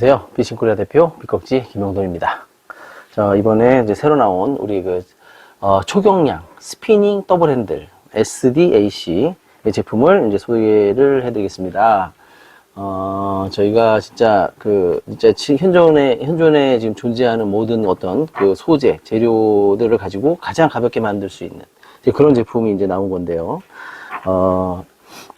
안녕하세요. 비싱코리아 대표 비꺽지 김영돈입니다. 자, 이번에 이제 새로 나온 우리 그, 어, 초경량 스피닝 더블 핸들 SDAC 의 제품을 이제 소개를 해드리겠습니다. 어, 저희가 진짜 그, 진짜 지- 현존에, 현존에 지금 존재하는 모든 어떤 그 소재, 재료들을 가지고 가장 가볍게 만들 수 있는 그런 제품이 이제 나온 건데요. 어,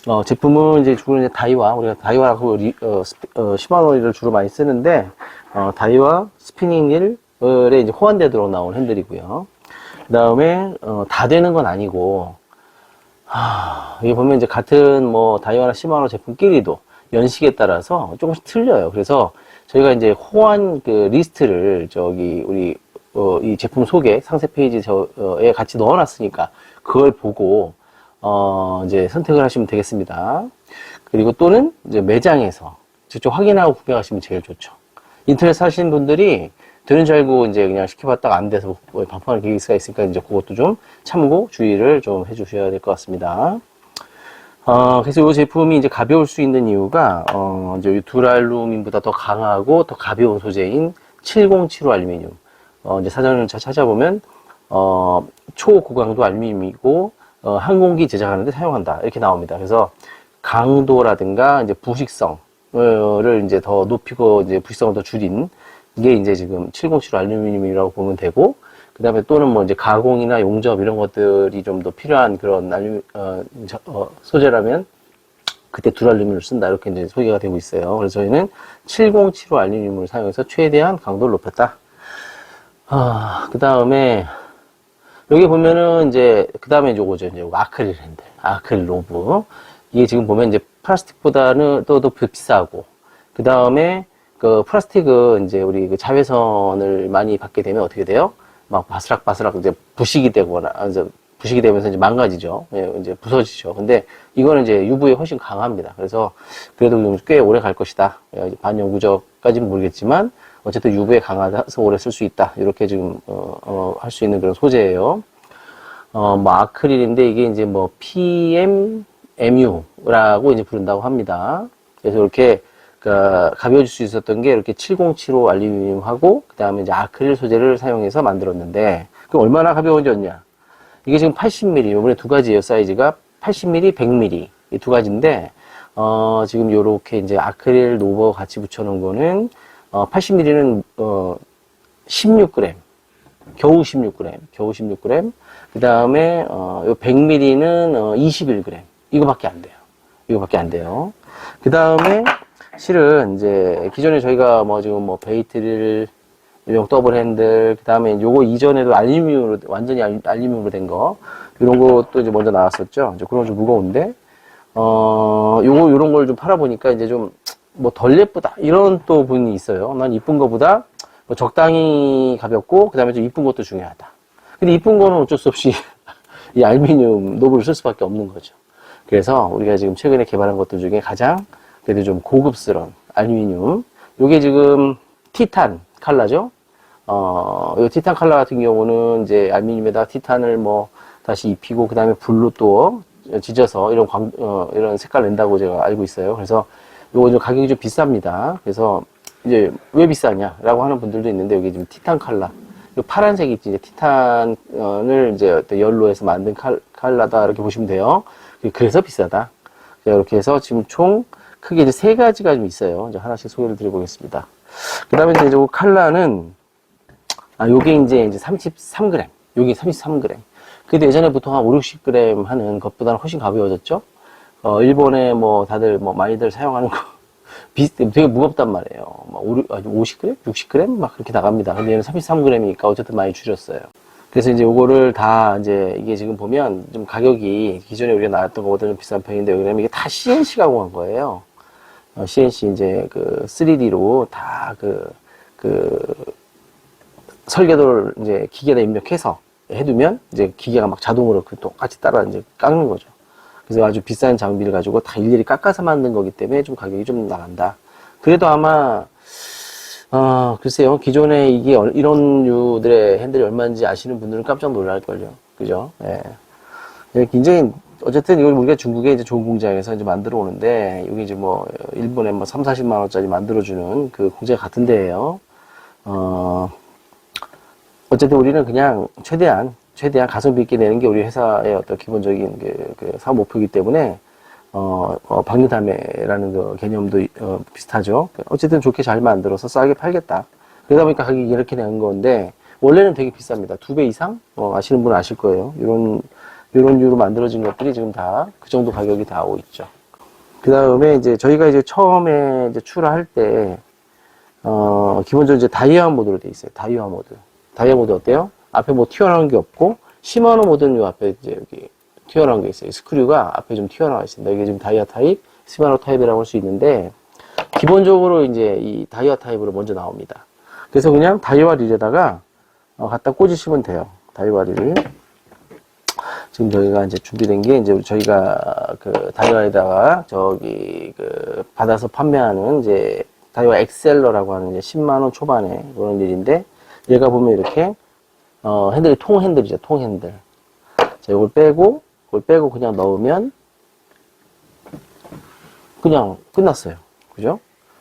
어, 제품은 이제 주로 이제 다이와, 우리가 다이와하고 리, 어, 스피- 어, 시마노리를 주로 많이 쓰는데, 어, 다이와 스피닝 릴에 이제 호환되도록 나온 핸들이고요. 그 다음에, 어, 다 되는 건 아니고, 하, 여기 보면 이제 같은 뭐 다이와나 시마노 제품끼리도 연식에 따라서 조금씩 틀려요. 그래서 저희가 이제 호환 그 리스트를 저기 우리 어, 이 제품 소개 상세 페이지 저에 같이 넣어놨으니까 그걸 보고 어, 이제 선택을 하시면 되겠습니다. 그리고 또는 이제 매장에서 직접 확인하고 구매하시면 제일 좋죠. 인터넷 사시는 분들이 되는 줄 알고 이제 그냥 시켜봤다가 안 돼서 뭐 반품하는 케이스가 있으니까 이제 그것도 좀 참고 주의를 좀 해주셔야 될 것 같습니다. 어, 그래서 이 제품이 이제 가벼울 수 있는 이유가, 어, 이제 이 두랄루민보다 더 강하고 더 가벼운 소재인 7075 알루미늄. 어, 이제 사전을 잘 찾아보면, 어, 초고강도 알루미늄이고, 어, 항공기 제작하는데 사용한다. 이렇게 나옵니다. 그래서 강도라든가 이제 부식성을 이제 더 높이고 이제 부식성을 더 줄인 이게 이제 지금 707 알루미늄이라고 보면 되고, 그 다음에 또는 뭐 이제 가공이나 용접 이런 것들이 좀 더 필요한 그런 알루, 어, 저- 어, 소재라면 그때 두랄루민을 쓴다 이렇게 이제 소개가 되고 있어요. 그래서 저희는 7075 알루미늄을 사용해서 최대한 강도를 높였다. 아, 그 다음에 여기 보면은 이제 그 다음에 요거죠 이제 아크릴 핸들, 아크릴 로브. 이게 지금 보면 이제 플라스틱보다는 또 더 비싸고 그 다음에 그 플라스틱은 이제 우리 그 자외선을 많이 받게 되면 어떻게 돼요? 막 바스락바스락 이제 부식이 되거나 아, 이제 부식이 되면서 이제 망가지죠. 예, 이제 부서지죠. 근데 이거는 이제 UV에 훨씬 강합니다. 그래서 그래도 좀 꽤 오래 갈 것이다. 예, 반영구적까지는 모르겠지만 어쨌든 UV에 강하다서 오래 쓸 수 있다. 이렇게 지금 어, 할 수 있는 그런 소재예요. 어, 뭐 아크릴인데 이게 이제 뭐 PMMU라고 이제 부른다고 합니다. 그래서 이렇게 그 가벼워질 수 있었던 게 이렇게 7075 알루미늄하고 그 다음에 이제 아크릴 소재를 사용해서 만들었는데 그 얼마나 가벼워졌냐? 이게 지금 80mm 이번에 두 가지예요 사이즈가 80mm, 100mm 이 두 가지인데 어, 지금 요렇게 이제 아크릴 노버 같이 붙여놓은 거는 어, 80mm는 어, 16g 겨우 16g, 겨우 16g. 그 다음에, 어, 요 100ml는, 어, 21g. 이거밖에 안 돼요. 이거밖에 안 돼요. 그 다음에, 실은, 이제, 기존에 저희가 뭐, 지금 뭐, 베이트를, 일명 더블 핸들, 그 다음에 요거 이전에도 알루미늄으로, 완전히 알- 알루미늄으로 된 거, 이런 것도 이제 먼저 나왔었죠. 이제 그런 건 좀 무거운데, 어, 요거, 요런 걸 좀 팔아 보니까 이제 좀, 뭐, 덜 예쁘다. 이런 또 분이 있어요. 난 이쁜 거보다, 뭐 적당히 가볍고 그다음에 좀 이쁜 것도 중요하다. 근데 이쁜 거는 어쩔 수 없이 이 알루미늄 노브를 쓸 수밖에 없는 거죠. 그래서 우리가 지금 최근에 개발한 것들 중에 가장 그래도 좀 고급스러운 알루미늄. 요게 지금 티탄 칼라죠. 어, 요 티탄 칼라 같은 경우는 이제 알루미늄에다 티탄을 뭐 다시 입히고 그다음에 불로 또 지져서 이런 광, 어, 이런 색깔 낸다고 제가 알고 있어요. 그래서 요거 좀 가격이 좀 비쌉니다. 그래서 이제 왜 비싸냐라고 하는 분들도 있는데 여기 지금 티탄 칼라 이 파란색이 이제 티탄을 이제 어떤 열로 해서 만든 칼, 칼라다 이렇게 보시면 돼요. 그래서 비싸다. 자, 이렇게 해서 지금 총 크게 이제 세 가지가 좀 있어요. 이제 하나씩 소개를 드려보겠습니다. 그 다음에 이제 요 칼라는 아, 요게 이제 이제 33g. 요게 33g. 근데 예전에 보통 한 5, 60g 하는 것보다는 훨씬 가벼워졌죠? 어, 일본에 뭐 다들 뭐 많이들 사용하는 거 비슷, 되게 무겁단 말이에요. 막 5, 50g? 60g? 막 그렇게 나갑니다. 근데 얘는 33g이니까 어쨌든 많이 줄였어요. 그래서 이제 요거를 다 이제 이게 지금 보면 좀 가격이 기존에 우리가 나왔던 것보다 좀 비싼 편인데 왜냐면 이게 다 CNC 가공한 거예요. 어, CNC 이제 그 3D로 다 그, 그, 설계도를 이제 기계에다 입력해서 해두면 이제 기계가 막 자동으로 그 똑같이 따라 이제 깎는 거죠. 그래서 아주 비싼 장비를 가지고 다 일일이 깎아서 만든 거기 때문에 좀 가격이 좀 나간다. 그래도 아마 어, 글쎄요. 기존에 이게 얼- 이런 류들의 핸들이 얼마인지 아시는 분들은 깜짝 놀랄걸요. 그죠? 예. 예, 굉장히 어쨌든 이걸 우리가 중국에 이제 좋은 공장에서 이제 만들어 오는데, 여기 이제 뭐, 일본에 뭐 3, 40만 원짜리 만들어 주는 그 공장 같은 데예요 어, 어쨌든 우리는 그냥 최대한, 최대한 가성비 있게 내는 게 우리 회사의 어떤 기본적인 그, 그 사업 목표이기 때문에, 어, 어 방류담회라는 그 개념도 어, 비슷하죠. 어쨌든 좋게 잘 만들어서 싸게 팔겠다. 그러다 보니까 가격이 이렇게 낸 건데, 원래는 되게 비쌉니다. 두 배 이상? 어, 아시는 분은 아실 거예요. 이런, 이런 류로 만들어진 것들이 지금 다 그 정도 가격이 다 오고 있죠. 그 다음에 이제 저희가 이제 처음에 이제 출하할 때, 어, 기본적으로 이제 다이아 모드로 돼 있어요. 다이아 모드. 다이아 모드 어때요? 앞에 뭐 튀어나온 게 없고, 시마노 모드는 요 앞에 이제 여기 튀어나온 게 있어요. 스크류가 앞에 좀 튀어나와 있습니다. 이게 지금 다이아 타입, 시마노 타입이라고 할 수 있는데, 기본적으로 이제 이 다이아 타입으로 먼저 나옵니다. 그래서 그냥 다이아 릴에다가 어, 갖다 꽂으시면 돼요. 다이아 릴을. 지금 저희가 이제 준비된 게 이제 저희가 그 다이와에다가 저기 그 받아서 판매하는 이제 다이와 엑셀러라고 하는 이제 10만 원 초반에 그런 일인데 얘가 보면 이렇게 어 핸들이 통 핸들이죠 통 핸들. 자 이걸 빼고 이걸 빼고 그냥 넣으면 그냥 끝났어요. 그죠?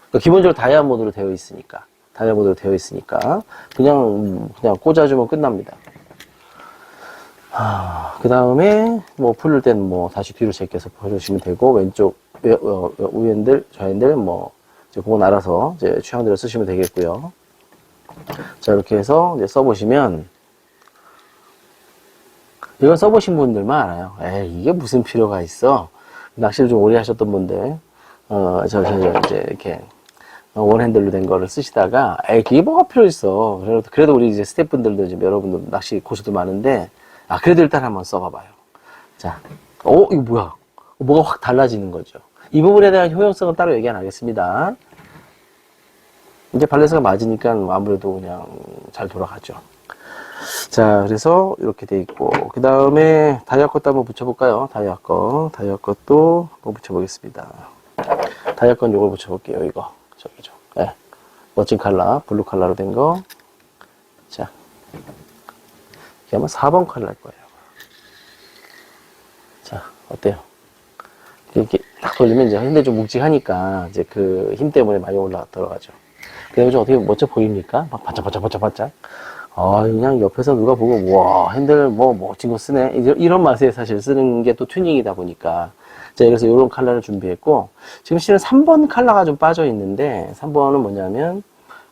그러니까 기본적으로 다이아 모드로 되어 있으니까 다이아 모드로 되어 있으니까 그냥 그냥 꽂아주면 끝납니다. 그 다음에 뭐 풀릴 때는 뭐 다시 뒤로 제껴서 보여주시면 되고 왼쪽 위- 어, 어, 우엔들 좌엔들 뭐 이제 그건 알아서 이제 취향대로 쓰시면 되겠고요. 자 이렇게 해서 이제 써보시면 이걸 써보신 분들만 알아요. 에이 이게 무슨 필요가 있어? 낚시를 좀 오래 하셨던 분들 어 저 저, 이제 이렇게 어, 원핸들로 된 거를 쓰시다가 에이 그게 뭐가 필요 있어. 그래도 그래도 우리 이제 스태프분들도 지금 여러분들 낚시 고수도 많은데 아, 그래도 일단 한번 써봐봐요. 자, 어, 이거 뭐야? 뭐가 확 달라지는 거죠. 이 부분에 대한 효용성은 따로 얘기 안 하겠습니다. 이제 발레스가 맞으니까 아무래도 그냥 잘 돌아가죠. 자, 그래서 이렇게 돼 있고, 그 다음에 다이아 것도 한번 붙여볼까요? 다이아 거. 다이아 것도 한번 붙여보겠습니다. 다이아 건 요걸 붙여볼게요, 이거. 저기죠. 예. 멋진 칼라, 블루 칼라로 된 거. 자. 이게 아마 4번 칼날 거예요. 자, 어때요? 이렇게 딱 돌리면 이제 핸들 좀 묵직하니까 이제 그 힘 때문에 많이 올라 들어가죠. 그리고 좀 어떻게 멋져 보입니까? 막 반짝반짝 반짝반짝. 아, 그냥 옆에서 누가 보고, 와, 핸들 뭐 멋진 거 쓰네. 이런 맛에 사실 쓰는 게 또 튜닝이다 보니까. 자, 그래서 이런 칼라를 준비했고, 지금 실은 3번 칼라가 좀 빠져 있는데, 3번은 뭐냐면,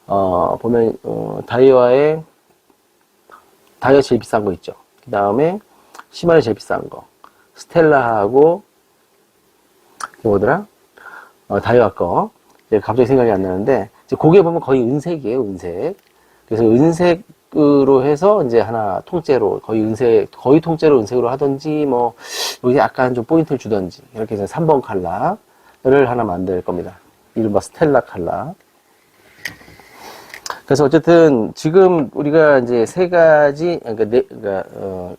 어, 보면, 어, 다이와의 다이어 제일 비싼 거 있죠. 그 다음에 시마리 제일 비싼 거. 스텔라하고 뭐더라? 어, 다이어 거. 갑자기 생각이 안 나는데 이제 고개 보면 거의 은색이에요, 은색. 그래서 은색 으로 해서 이제 하나 통째로 거의 은색 거의 통째로 은색으로 하든지 뭐 여기 약간 좀 포인트를 주든지 이렇게 해서 3번 칼라를 하나 만들 겁니다. 이른바 스텔라 칼라. 그래서 어쨌든 지금 우리가 이제 세 가지 그러니까 네 그러니까 어,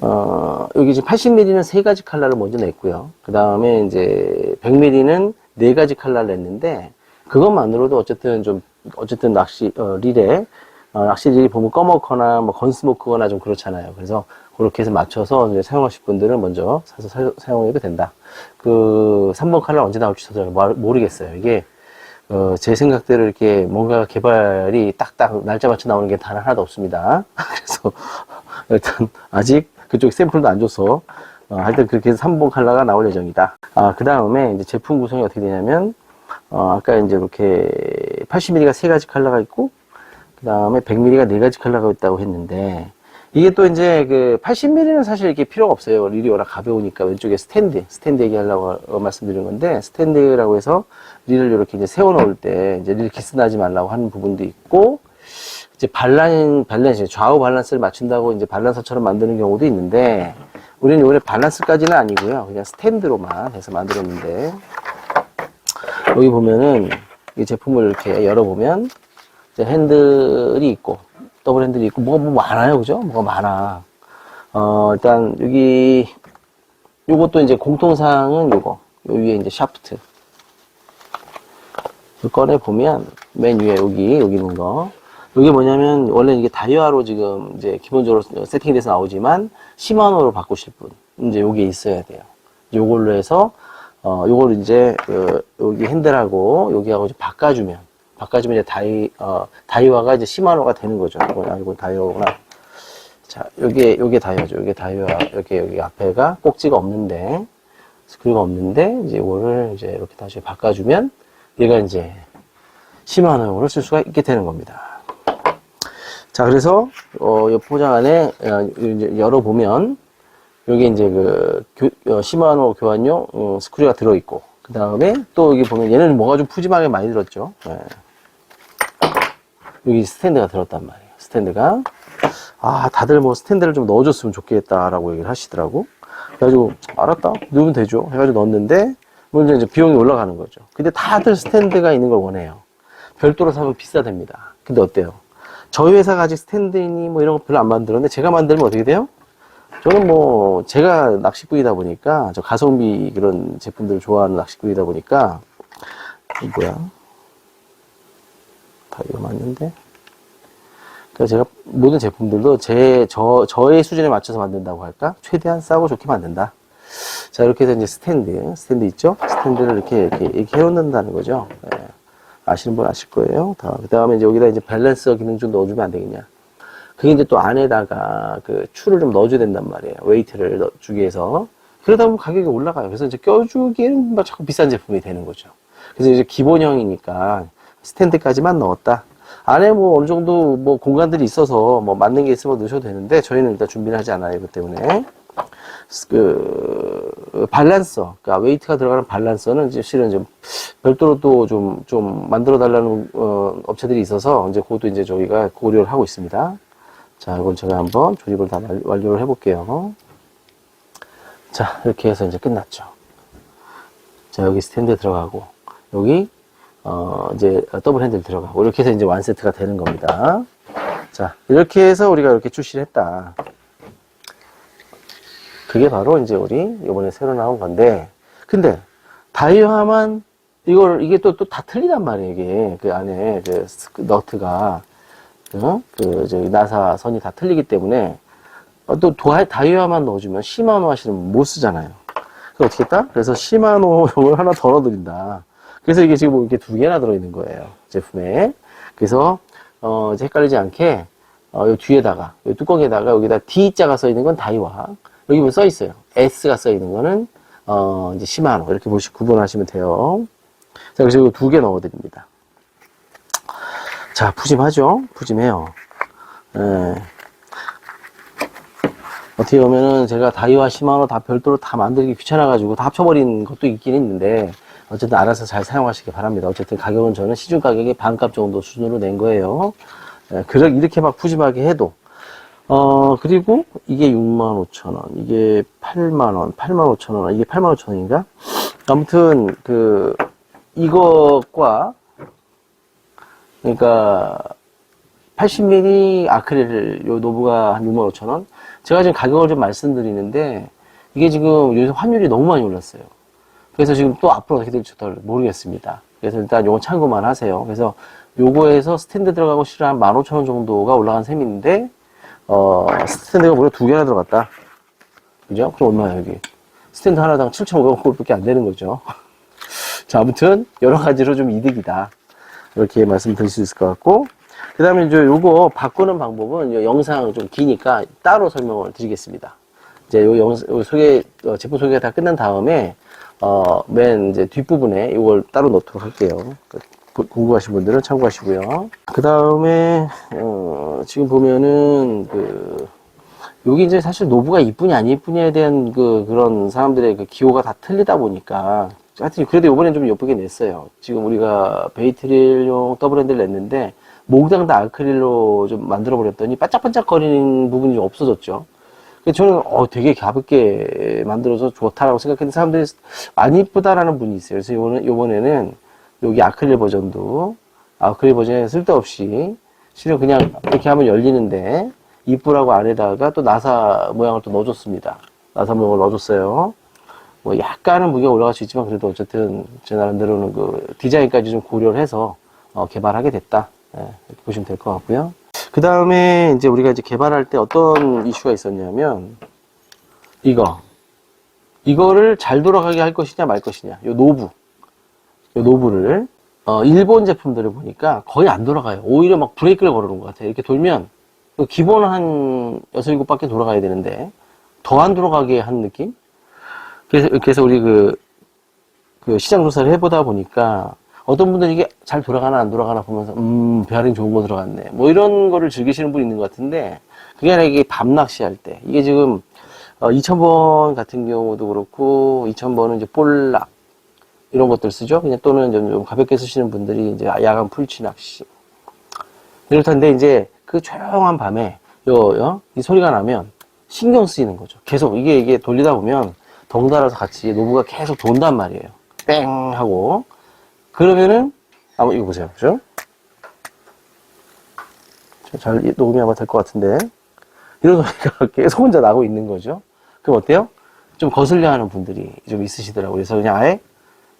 어 여기 지금 80mm는 세 가지 컬러를 먼저 냈고요. 그 다음에 이제 100mm는 네 가지 컬러를 냈는데 그것만으로도 어쨌든 좀 어쨌든 낚시 어, 릴에 어, 낚시 릴이 보면 검었거나 뭐 건스모크거나 좀 그렇잖아요. 그래서 그렇게 해서 맞춰서 이제 사용하실 분들은 먼저 사서 사- 사용해도 된다. 그 3번 컬러 언제 나올지 저도 말- 모르겠어요. 이게 어, 제 생각대로 이렇게 뭔가 개발이 딱딱 날짜 맞춰 나오는 게 단 하나도 없습니다. 그래서 일단 아직 그쪽 샘플도 안 줘서 어, 하여튼 그렇게 해서 3번 컬러가 나올 예정이다. 아, 그 다음에 이제 제품 구성이 어떻게 되냐면 어, 아까 이제 이렇게 80mm가 세 가지 컬러가 있고 그 다음에 100mm가 네 가지 컬러가 있다고 했는데 이게 또 이제 그 80mm는 사실 이렇게 필요가 없어요. 릴이 워낙 가벼우니까 왼쪽에 스탠드, 스탠드 얘기하려고 어, 말씀드린 건데 스탠드라고 해서 릴을 이렇게 이제 세워 놓을 때 이제 릴 기스나지 말라고 하는 부분도 있고 이제 반란 밸런스 좌우 밸런스를 맞춘다고 이제 밸런서처럼 만드는 경우도 있는데 우리는 이번에 밸런스까지는 아니고요. 그냥 스탠드로만 해서 만들었는데 여기 보면은 이 제품을 이렇게 열어보면 핸들이 있고 더블 핸들이 있고 뭐가 뭐 많아요 그죠? 뭐가 많아. 어 일단 여기 요것도 이제 공통사항은 요거. 요 위에 이제 샤프트. 꺼내 보면 맨 위에 여기 여기 있는 거. 이게 뭐냐면 원래 이게 다이아로 지금 이제 기본적으로 세팅이 돼서 나오지만 시마노로 바꾸실 분, 이제 요게 있어야 돼요. 요걸로 해서, 어, 요걸 이제, 그, 여기 핸들하고, 여기하고 좀 바꿔주면, 바꿔주면 이제 다이, 어, 다이와가 이제 시마노가 되는 거죠. 이거, 아, 이거 다이와구나. 자, 요게, 요게 다이와죠. 요게 다이와, 여기, 여기 앞에가 꼭지가 없는데, 스크류가 없는데, 이제 이거를 이제 이렇게 다시 바꿔주면, 얘가 이제 시마노용으로 쓸 수가 있게 되는 겁니다. 자, 그래서, 어, 이 포장 안에, 어, 열어보면, 여기 이제 그, 교, 어, 시마노 교환용, 어, 스크류가 들어있고, 그 다음에 또 여기 보면 얘는 뭐가 좀 푸짐하게 많이 들었죠. 예. 여기 스탠드가 들었단 말이에요. 스탠드가. 아, 다들 뭐 스탠드를 좀 넣어줬으면 좋겠다라고 얘기를 하시더라고. 그래가지고, 알았다. 넣으면 되죠. 해가지고 넣었는데, 문제 이제 비용이 올라가는 거죠. 근데 다들 스탠드가 있는 걸 원해요. 별도로 사면 비싸답니다. 근데 어때요? 저희 회사가 아직 스탠드니 뭐 이런 거 별로 안 만들었는데 제가 만들면 어떻게 돼요? 저는 뭐 제가 낚시꾼이다 보니까 저 가성비 그런 제품들을 좋아하는 낚시꾼이다 보니까 이거 뭐야? 다 이거 맞는데? 그래서 제가 모든 제품들도 제, 저, 저의 수준에 맞춰서 만든다고 할까? 최대한 싸고 좋게 만든다. 자, 이렇게 해서 이제 스탠드, 스탠드 있죠? 스탠드를 이렇게, 이렇게, 이렇게 해놓는다는 거죠. 예. 아시는 분 아실 거예요. 그 다음에 이제 여기다 이제 밸런서 기능 좀 넣어주면 안 되겠냐. 그게 이제 또 안에다가 그 추를 좀 넣어줘야 된단 말이에요. 웨이트를 넣- 주기 위해서. 그러다 보면 가격이 올라가요. 그래서 이제 껴주기에는 막 자꾸 비싼 제품이 되는 거죠. 그래서 이제 기본형이니까 스탠드까지만 넣었다. 안에 뭐 어느 정도 뭐 공간들이 있어서 뭐 맞는 게 있으면 넣으셔도 되는데 저희는 일단 준비를 하지 않아요. 이것 때문에. 그 밸런서, 그러니까 웨이트가 들어가는 밸런서는 이제 실은 좀 별도로 또좀좀 만들어 달라는 어, 업체들이 있어서 이제 그것도 이제 저희가 고려를 하고 있습니다. 자, 이건 제가 한번 조립을 다 완- 완료를 해볼게요. 자, 이렇게 해서 이제 끝났죠. 자, 여기 스탠드 들어가고 여기 어 이제 더블 핸들 들어가고 이렇게 해서 이제 완 세트가 되는 겁니다. 자, 이렇게 해서 우리가 이렇게 출시를 했다. 그게 바로 이제 우리 이번에 새로 나온 건데, 근데 다이화만 이걸 이게 또 또 다 틀리단 말이에요. 이게 그 안에 그 너트가 어? 그 저기 나사 선이 다 틀리기 때문에 어, 또 다이화만 넣어주면 시마노 하시는 분못 쓰잖아요. 그래서 어떻게 했다? 그래서 시마노용을 하나 더 넣어드린다. 그래서 이게 지금 이렇게 두 개나 들어있는 거예요. 제품에. 그래서 어, 헷갈리지 않게 어, 요 뒤에다가 요 뚜껑에다가 여기다 D자가 써 있는 건 다이와 여기 보면 써 있어요. S가 써 있는 거는 어, 이제 시마노 이렇게 보시 구분하시면 돼요. 자, 그래서 이거 두개 넣어드립니다. 자, 푸짐하죠? 푸짐해요. 예. 어떻게 보면은 제가 다이와 시마노 다 별도로 다 만들기 귀찮아가지고 다 합쳐버린 것도 있긴 있는데 어쨌든 알아서 잘 사용하시기 바랍니다. 어쨌든 가격은 저는 시중 가격의 반값 정도 수준으로 낸 거예요. 예, 그래, 이렇게 막 푸짐하게 해도. 어, 그리고 이게 65,000원, 이게 8만원, 85,000원, 이게 85,000원인가? 아무튼, 그, 이것과, 그러니까, 80mm 아크릴 요 노브가 한 65,000원? 제가 지금 가격을 좀 말씀드리는데, 이게 지금 요새 환율이 너무 많이 올랐어요. 그래서 지금 또 앞으로 어떻게 될지 잘 모르겠습니다. 그래서 일단 요건 참고만 하세요. 그래서 요거에서 스탠드 들어가고 실은 한 15,000원 정도가 올라간 셈인데, 어, 스탠드가 무려 두 개나 들어갔다. 그죠? 그럼 얼마야, 여기? 스탠드 하나당 7,500원밖에 안 되는 거죠. 자, 아무튼, 여러 가지로 좀 이득이다. 이렇게 말씀드릴 수 있을 것 같고, 그 다음에 이제 요거 바꾸는 방법은 요 영상 좀 기니까 따로 설명을 드리겠습니다. 이제 요 영, 요 소개, 어, 제품 소개가 다 끝난 다음에, 어, 맨 이제 뒷부분에 이걸 따로 넣도록 할게요. 그, 구- 궁금하신 분들은 참고하시고요. 그 다음에, 어, 지금 보면은, 그, 여기 이제 사실 노브가 이쁘냐 안 이쁘냐에 대한 그, 그런 사람들의 그 기호가 다 틀리다 보니까, 하여튼 그래도 이번엔 좀 예쁘게 냈어요. 지금 우리가 베이트릴용 더블 핸들 냈는데, 몽땅 다 아크릴로 좀 만들어 버렸더니 반짝반짝거리는 부분이 좀 없어졌죠. 저는 어 되게 가볍게 만들어서 좋다라고 생각했는데 사람들이 안 이쁘다라는 분이 있어요. 그래서 이번에 이번에는 여기 아크릴 버전도 아크릴 버전에 쓸데없이 실은 그냥 이렇게 하면 열리는데 이쁘라고 안에다가 또 나사 모양을 또 넣어줬습니다. 나사 모양을 넣어줬어요. 뭐 약간은 무게가 올라갈 수 있지만 그래도 어쨌든 제 나름대로는 그 디자인까지 좀 고려를 해서 어, 개발하게 됐다. 예, 이렇게 보시면 될 것 같고요. 그 다음에 이제 우리가 이제 개발할 때 어떤 이슈가 있었냐면, 이거. 이거를 잘 돌아가게 할 것이냐 말 것이냐. 요 노브. 요 노브를 어, 일본 제품들을 보니까 거의 안 돌아가요. 오히려 막 브레이크를 걸어놓은 것 같아요. 이렇게 돌면 그 기본 한 6, 7바퀴 돌아가야 되는데 더 안 돌아가게 한 느낌? 그래서, 그래서 우리 그, 그 시장 조사를 해보다 보니까 어떤 분들은 이게 잘 돌아가나 안 돌아가나 보면서 음 베어링 좋은 거 들어갔네. 뭐 이런 거를 즐기시는 분이 있는 것 같은데 그게 아니라 이게 밤 낚시할 때. 이게 지금 어, 2000번 같은 경우도 그렇고 2000번은 이제 볼락 이런 것들 쓰죠. 그냥 또는 좀, 좀 가볍게 쓰시는 분들이 이제 야간 풀치 낚시. 텐데 이제 그 조용한 밤에 요, 요, 이 소리가 나면 신경 쓰이는 거죠. 계속 이게 이게 돌리다 보면 덩달아서 같이 노브가 계속 돈단 말이에요 뺑 하고 그러면은 아마 이거 보세요, 그죠? 자, 잘 녹음이 아마 될 것 같은데 이런 소리가 계속 혼자 나고 있는 거죠. 그럼 어때요? 좀 거슬려 하는 분들이 좀 있으시더라고요. 그래서 그냥 아예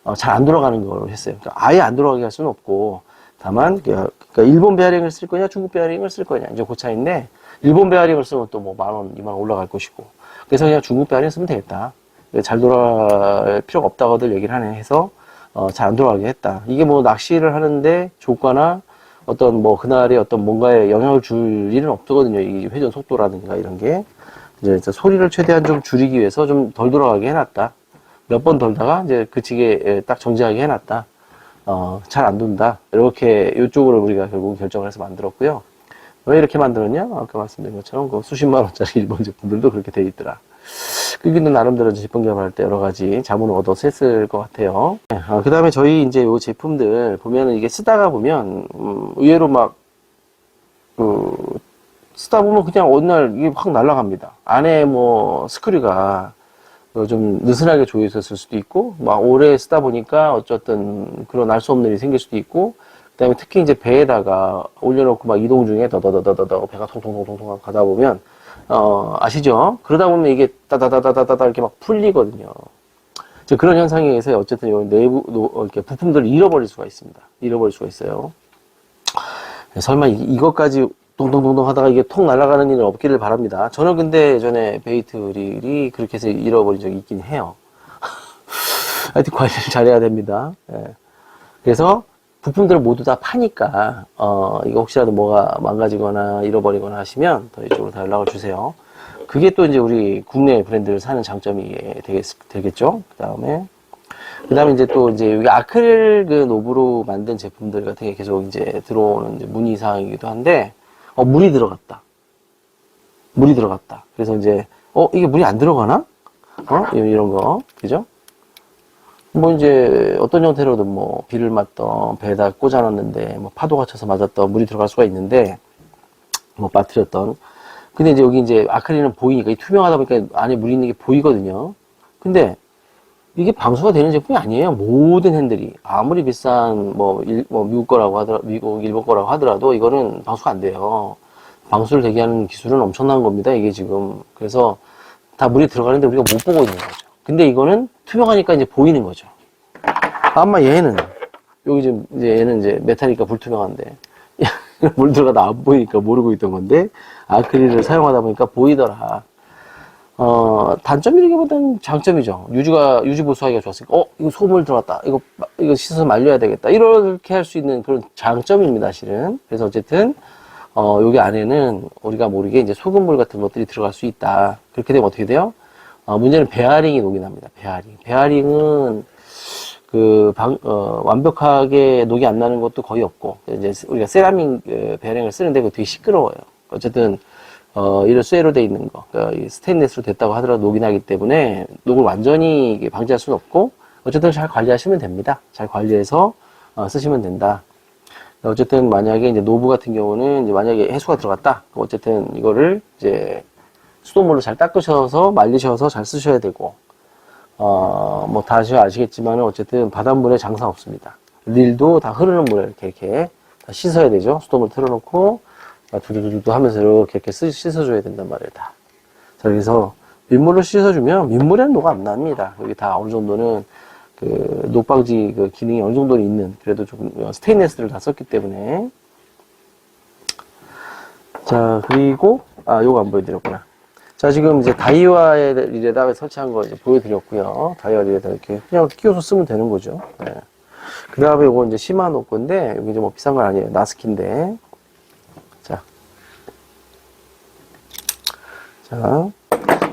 어, 잘안 돌아가는 걸로 했어요. 그러니까 아예 안 돌아가게 할 수는 없고 다만 그- 그러니까 일본 베어링을 쓸 거냐 중국 베어링을 쓸 거냐 이제 그 차이인데 일본 베어링을 쓰면 또 뭐 만 원, 이만 원 올라갈 것이고 그래서 그냥 중국 베어링 쓰면 되겠다. 잘 돌아갈 필요가 없다고들 얘기를 하네 해서 어, 잘 안 돌아가게 했다. 이게 뭐 낚시를 하는데 조과나 어떤 뭐 그날의 어떤 뭔가에 영향을 줄 일은 없거든요. 이 회전 속도라든가 이런 게. 이제 소리를 최대한 좀 줄이기 위해서 좀 덜 돌아가게 해놨다. 몇 번 돌다가 이제 그치게 예, 딱 정지하게 해놨다. 어, 잘 안 돈다. 이렇게 이쪽으로 우리가 결국 결정을 해서 만들었고요. 왜 이렇게 만들었냐? 아까 말씀드린 것처럼 그 수십만 원짜리 일본 제품들도 그렇게 돼 있더라. 여기는 나름대로 제품 개발할 때 여러 가지 자문을 얻어서 했을 것 같아요. 그 다음에 저희 이제 요 제품들 보면은 이게 쓰다가 보면, 음, 의외로 막, 그, 쓰다 보면 그냥 어느 날 이게 확 날아갑니다. 안에 뭐, 스크류가 어, 좀 느슨하게 조여 있었을 수도 있고, 막 오래 쓰다 보니까 어쨌든 그런 알 수 없는 일이 생길 수도 있고, 그 다음에 특히 이제 배에다가 올려놓고 막 이동 중에 더더더더더 배가 통통통통통 가다 보면, 어, 아시죠? 그러다 보면 이게 따다다다다다 이렇게 막 풀리거든요. 그런 현상에 의해서 어쨌든 요 내부, 이렇게 부품들을 잃어버릴 수가 있습니다. 잃어버릴 수가 있어요. 설마 이, 이것까지 동동동동 하다가 이게 통 날아가는 일은 없기를 바랍니다. 저는 근데 예전에 베이트 릴이 그렇게 해서 잃어버린 적이 있긴 해요. 하여튼 관리를 잘해야 됩니다. 예. 그래서 부품들을 모두 다 파니까 어 이거 혹시라도 뭐가 망가지거나 잃어버리거나 하시면 더 이쪽으로 다 연락을 주세요. 그게 또 이제 우리 국내 브랜드를 사는 장점이 되겠, 되겠죠. 그 다음에 그 다음에 이제 또 이제 여기 아크릴 그 노브로 만든 제품들 같은 게 계속 이제 들어오는 이제 문의 사항이기도 한데 어 물이 들어갔다. 물이 들어갔다. 그래서 이제 어 이게 물이 안 들어가나? 어 이런 거 그죠? 뭐 이제 어떤 형태로든 뭐 비를 맞던 배에다 꽂아놨는데 뭐 파도가 쳐서 맞았던 물이 들어갈 수가 있는데 뭐 빠뜨렸던. 근데 이제 여기 이제 아크릴은 보이니까 이 투명하다 보니까 안에 물이 있는 게 보이거든요. 근데 이게 방수가 되는 제품이 아니에요. 모든 핸들이. 아무리 비싼 뭐, 일- 뭐 미국 거라고 하더라 미국 일본 거라고 하더라도 이거는 방수가 안 돼요. 방수를 되게 하는 기술은 엄청난 겁니다 이게 지금. 그래서 다 물이 들어가는데 우리가 못 보고 있는 거죠. 근데 이거는 투명하니까 이제 보이는 거죠. 아마 얘는 여기 이제 얘는 이제 메탈이니까 불투명한데 물 들어가다 안 보이니까 모르고 있던 건데 아크릴을 사용하다 보니까 보이더라. 어 단점이라기보다는 장점이죠. 유지가 유지 보수하기가 좋았으니까 어 이거 소물 들어갔다. 이거 이거 씻어서 말려야 되겠다. 이렇게 할 수 있는 그런 장점입니다, 실은. 그래서 어쨌든 어, 여기 안에는 우리가 모르게 이제 소금물 같은 것들이 들어갈 수 있다. 그렇게 되면 어떻게 돼요? 어, 문제는 베어링이 녹이 납니다. 베어링. 베어링은 그 방, 어, 완벽하게 녹이 안 나는 것도 거의 없고 이제 우리가 세라믹 그 베어링을 쓰는데 그거 되게 시끄러워요. 어쨌든 어, 이런 쇠로 돼 있는 거, 그러니까 이 스테인리스로 됐다고 하더라도 녹이 나기 때문에 녹을 완전히 방지할 수는 없고 어쨌든 잘 관리하시면 됩니다. 잘 관리해서 어, 쓰시면 된다. 어쨌든 만약에 이제 노브 같은 경우는 이제 만약에 해수가 들어갔다. 어쨌든 이거를 이제 수돗물로 잘 닦으셔서 말리셔서 잘 쓰셔야 되고 어 뭐 다시 아시겠지만은 어쨌든 바닷물에 장사 없습니다. 릴도 다 흐르는 물에 이렇게 이렇게 다 씻어야 되죠. 수돗물 틀어놓고 두두두두 하면서 이렇게 이렇게 쓰- 씻어줘야 된단 말이에요. 다. 자, 그래서 민물로 씻어주면 민물에는 녹안 납니다. 여기 다 어느 정도는 그 녹방지 그 기능이 어느 정도는 있는 그래도 조금 스테인레스를 다 썼기 때문에 자 그리고 아 요거 안 보여드렸구나 자, 지금 이제 다이얼에다가 설치한 거 이제 보여드렸고요. 다이얼에다 이렇게 그냥 끼워서 쓰면 되는 거죠. 네. 그 다음에 이거 이제 시마노 건데, 여기 좀뭐 비싼 건 아니에요. 나스키인데. 자. 자.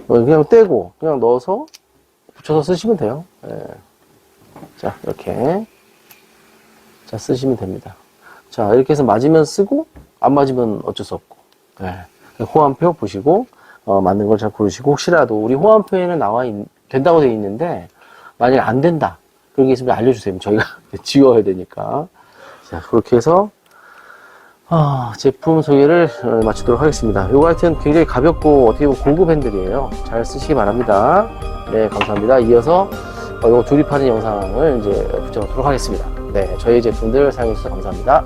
그냥 떼고, 그냥 넣어서 붙여서 쓰시면 돼요. 네. 자, 이렇게. 자, 쓰시면 됩니다. 자, 이렇게 해서 맞으면 쓰고, 안 맞으면 어쩔 수 없고. 네. 호환표 보시고, 어, 맞는 걸 잘 고르시고, 혹시라도 우리 호환표에는 나와 있, 된다고 되어 있는데, 만약에 안 된다. 그런 게 있으면 알려주세요. 저희가 지워야 되니까. 자, 그렇게 해서, 아, 제품 소개를 어, 마치도록 하겠습니다. 이거 하여튼 굉장히 가볍고 어떻게 보면 고급 핸들이에요. 잘 쓰시기 바랍니다. 네, 감사합니다. 이어서 어, 이거 조립하는 영상을 이제 붙여놓도록 하겠습니다. 네, 저희 제품들 사용해주셔서 감사합니다.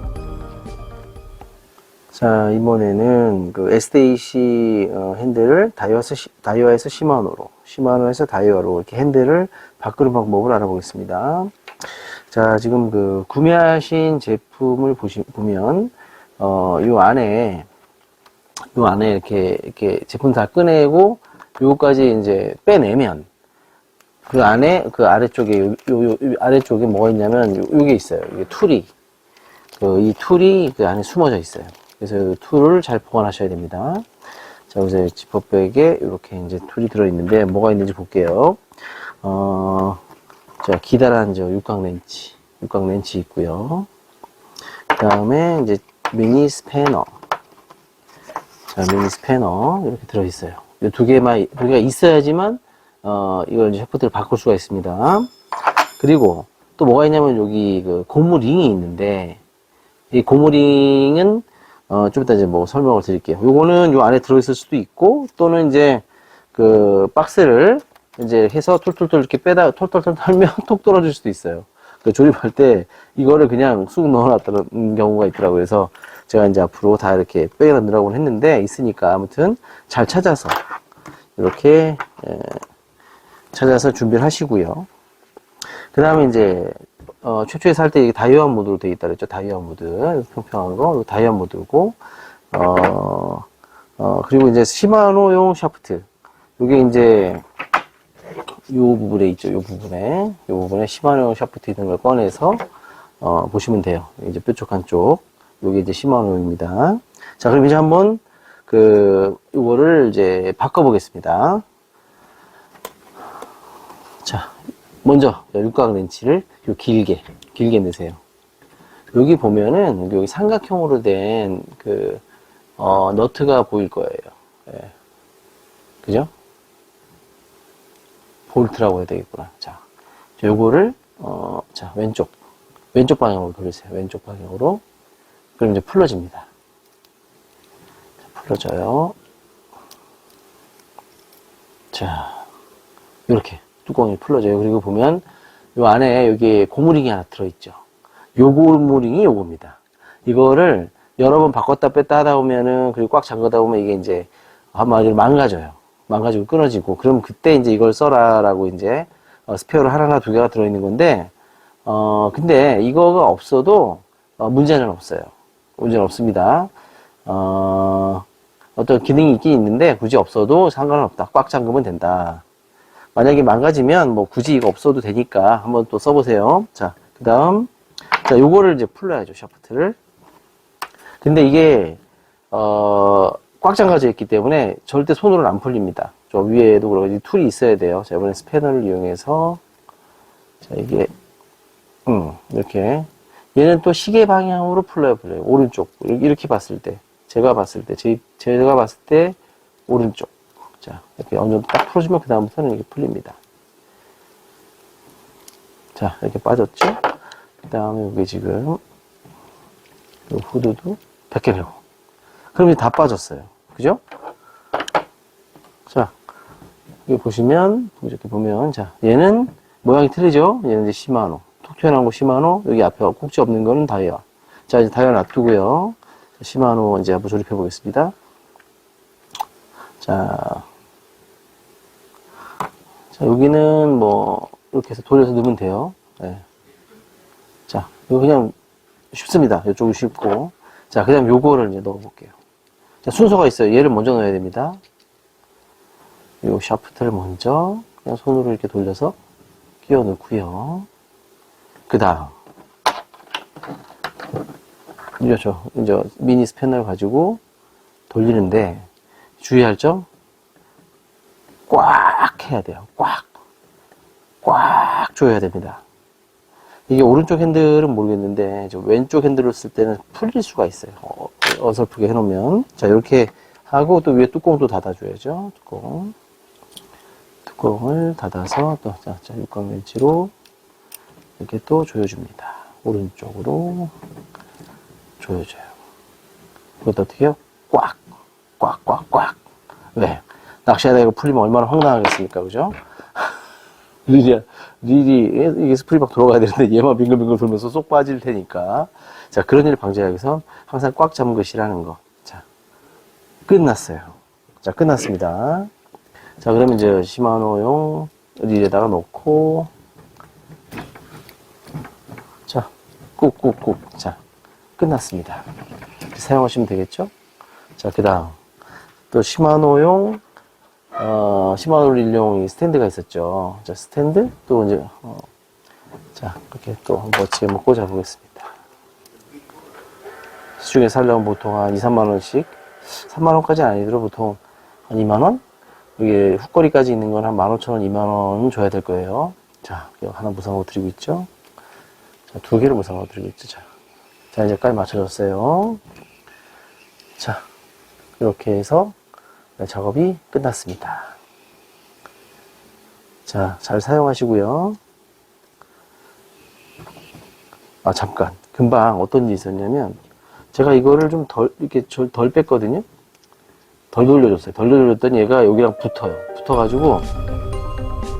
자, 이번에는 그 SDAC 어, 핸들을 다이와에서, 시- 다이와에서 시마노로, 시마노에서 다이와로 이렇게 핸들을 바꾸는 방법을 알아보겠습니다. 자, 지금 그 구매하신 제품을 보시, 보면, 어, 요 안에, 요 안에 이렇게, 이렇게 제품 다 꺼내고, 요거까지 이제 빼내면, 그 안에, 그 아래쪽에, 요, 요, 요, 요 아래쪽에 뭐가 있냐면, 요, 요게 있어요. 이게 툴이. 그, 이 툴이 그 안에 숨어져 있어요. 그래서 이 툴을 잘 보관하셔야 됩니다. 자, 그래서 지퍼백에 이렇게 이제 툴이 들어있는데, 뭐가 있는지 볼게요. 어, 자, 기다란 저 육각 렌치. 육각 렌치 있고요. 그 다음에 이제 미니 스패너. 자, 미니 스패너. 이렇게 들어있어요. 이 두 개만, 두 개가 있어야지만, 어, 이걸 이제 샤프트를 바꿀 수가 있습니다. 그리고 또 뭐가 있냐면 여기 그 고무링이 있는데, 이 고무링은, 어, 좀 이따 이제 뭐 설명을 드릴게요. 요거는 요 안에 들어있을 수도 있고, 또는 이제 그 박스를 이제 해서 툴툴툴 이렇게 빼다, 털털털 털면 톡 떨어질 수도 있어요. 그 조립할 때 이거를 그냥 쑥 넣어놨다는 경우가 있더라고요. 그래서 제가 이제 앞으로 다 이렇게 빼놓으라고 했는데 있으니까 아무튼 잘 찾아서 이렇게 예, 찾아서 준비를 하시고요. 그 다음에 이제 어, 최초에 살 때 다이얼 모드로 되어 있다 그랬죠. 다이얼 모드 평평한 거 다이얼 모드고 어, 어, 그리고 이제 시마노용 샤프트 이게 이제 요 부분에 있죠. 요 부분에 요 부분에 시마노 샤프트 있는 걸 꺼내서 어, 보시면 돼요. 이제 뾰족한 쪽 요게 이제 시마노입니다. 자, 그럼 이제 한번 그 요거를 이제 바꿔 보겠습니다. 자, 먼저 육각 렌치를 요 길게 길게 넣으세요. 여기 보면은 여기 삼각형으로 된그 어, 너트가 보일 거예요. 예. 그죠? 볼트라고 해야 되겠구나. 자, 자, 요거를, 어, 자, 왼쪽. 왼쪽 방향으로 돌리세요. 왼쪽 방향으로. 그럼 이제 풀러집니다. 자, 풀러져요. 자, 이렇게 뚜껑이 풀러져요. 그리고 보면, 요 안에 여기 고무링이 하나 들어있죠. 요 고무링이 요겁니다. 이거를 여러 번 바꿨다 뺐다 하다 보면은, 그리고 꽉 잠그다 보면 이게 이제 한마디로 망가져요. 망가지고 끊어지고 그럼 그때 이제 이걸 써라라고 이제 어, 스페어를 하나나 두 개가 들어있는 건데 어 근데 이거가 없어도 어, 문제는 없어요 문제는 없습니다 어 어떤 기능이 있긴 있는데 굳이 없어도 상관은 없다 꽉 잠그면 된다 만약에 망가지면 뭐 굳이 이거 없어도 되니까 한번 또 써보세요 자 그 다음 자 요거를 이제 풀러야죠 샤프트를 근데 이게 어, 꽉 잠가져 있기 때문에 절대 손으로는 안 풀립니다. 저 위에도 그러고 이 툴이 있어야 돼요. 자, 이번에 스패너를 이용해서 자, 이게 음, 이렇게 얘는 또 시계 방향으로 풀려요, 풀려요. 오른쪽. 이렇게 봤을 때 제가 봤을 때 제, 제가 봤을 때 오른쪽. 자, 이렇게 어느 정도 딱 풀어주면 그 다음부터는 이게 풀립니다. 자, 이렇게 빠졌죠? 그 다음에 여기 지금 요 후드도 벗겨내고 그럼 이제 다 빠졌어요. 그죠? 자, 여기 보시면, 이렇게 보면, 자, 얘는 모양이 틀리죠? 얘는 이제 시마노. 톡 튀어나온 거 시마노, 여기 앞에 꼭지 없는 거는 다이아. 자, 이제 다이아 놔두고요. 자, 시마노 이제 한번 조립해 보겠습니다. 자, 자, 여기는 뭐, 이렇게 해서 돌려서 넣으면 돼요. 네. 자, 이거 그냥 쉽습니다. 이쪽이 쉽고. 자, 그 다음 요거를 이제 넣어볼게요. 자, 순서가 있어요. 얘를 먼저 넣어야 됩니다. 요 샤프트를 먼저 그냥 손으로 이렇게 돌려서 끼워 넣고요. 그 다음, 저, 이제 미니 스패너를 가지고 돌리는데 주의할 점, 꽉 해야 돼요. 꽉. 꽉 조여야 됩니다. 이게 오른쪽 핸들은 모르겠는데 저 왼쪽 핸들을 쓸 때는 풀릴 수가 있어요. 어, 어설프게 해놓으면 자 이렇게 하고 또 위에 뚜껑도 닫아줘야죠. 뚜껑 뚜껑을 닫아서 또 자, 자 육각 렌치로 이렇게 또 조여줍니다. 오른쪽으로 조여줘요. 그것도 어떻게 해요? 꽉, 꽉, 꽉, 꽉. 왜? 낚시하다 이거 풀리면 얼마나 황당하겠습니까, 그죠? 릴이, 릴이, 이게 스프링 막 돌아가야 되는데 얘만 빙글빙글 돌면서 쏙 빠질 테니까. 자, 그런 일을 방지하기 위해서 항상 꽉 잡은 것이라는 거. 자, 끝났어요. 자, 끝났습니다. 자, 그러면 이제 시마노용 릴에다가 놓고, 자, 꾹꾹꾹. 자, 끝났습니다. 사용하시면 되겠죠? 자, 그 다음. 또 시마노용 어, 시마노 릴용 스탠드가 있었죠. 자, 스탠드 또 이제 어, 자 이렇게 또 멋지게 한번 꽂아 보겠습니다. 시중에 살려면 보통 한 2, 3만 원씩 3만 원까지 아니더라도 보통 한 2만 원? 이게 훅거리까지 있는 건 한 15,000원, 2만 원 줘야 될 거예요. 자, 하나 무상으로 드리고 있죠. 자, 두 개를 무상으로 드리고 있죠. 자, 자 이제 깔 맞춰졌어요. 자, 이렇게 해서 네, 작업이 끝났습니다. 자, 잘 사용하시고요. 아, 잠깐. 금방 어떤 일이 있었냐면, 제가 이거를 좀 덜, 이렇게 저- 덜 뺐거든요? 덜 돌려줬어요. 덜 돌려줬더니 얘가 여기랑 붙어요. 붙어가지고,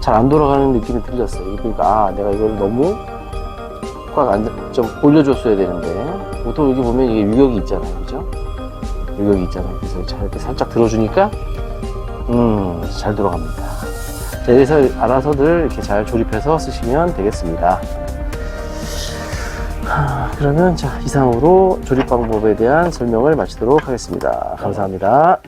잘 안 돌아가는 느낌이 들렸어요. 그러니까, 아, 내가 이걸 너무 꽉 안, 좀 올려줬어야 되는데, 보통 여기 보면 이게 유격이 있잖아요. 유격이 있잖아요. 그래서 잘 이렇게 살짝 들어주니까, 음, 잘 들어갑니다. 자, 여기서 알아서들 이렇게 잘 조립해서 쓰시면 되겠습니다. 하, 그러면 자, 이상으로 조립 방법에 대한 설명을 마치도록 하겠습니다. 감사합니다.